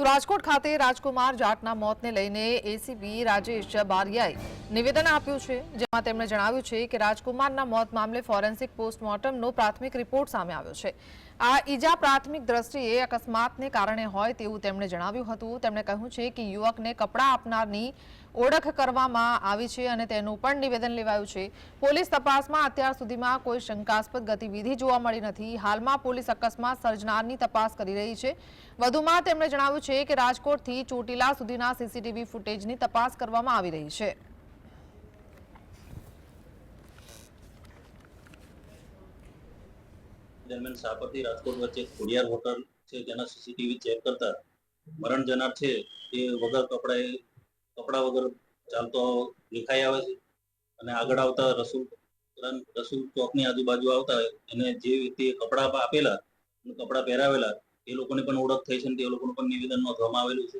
તો રાજકોટ ખાતે રાજકુમાર જાટના મોતને લઈને એસીપી રાજેશ બારિયાએ નિવેદન આપ્યું છે, જેમાં તેમણે જણાવ્યું છે કે રાજકુમારના મોત મામલે ફોરેન્સિક પોસ્ટમોર્ટમનો પ્રાથમિક રિપોર્ટ સામે આવ્યો છે. આ ઈજા પ્રાથમિક દ્રષ્ટિએ અકસ્માતને કારણે હોય તેવું તેમણે જણાવ્યું હતું. તેમણે કહ્યું છે કે યુવકને કપડાં આપનારની ઓળખ કરવામાં આવી છે અને તેનું પણ નિવેદન લેવાયું છે. પોલીસ તપાસમાં અત્યાર સુધીમાં કોઈ શંકાસ્પદ ગતિવિધિ જોવા મળી નથી. હાલમાં પોલીસ અકસ્માત સર્જનારની તપાસ કરી રહી છે. વધુમાં તેમણે જણાવ્યું છે કે રાજકોટથી ચોટીલા સુધીના સીસીટીવી ફૂટેજની તપાસ કરવામાં આવી રહી છે. દરમિયાન સાપરથી રાજકોટ વચ્ચે ખોડિયાર હોટલ છે તેના સીસીટીવી ચેક કરતા મરણ જનાર છે. તે વગર કપડાએ, કપડા વગર ચાલતો દેખાઈ આવે છે અને આગળ આવતા રસુલ રસુલ ચોકની આજુબાજુ આવતા એને જે વ્યક્તિએ કપડા આપેલા કપડા પહેરાવેલા એ લોકોની પણ ઓળખ થઈ છે અને તે લોકોનું પણ નિવેદન નોંધવામાં આવેલું છે.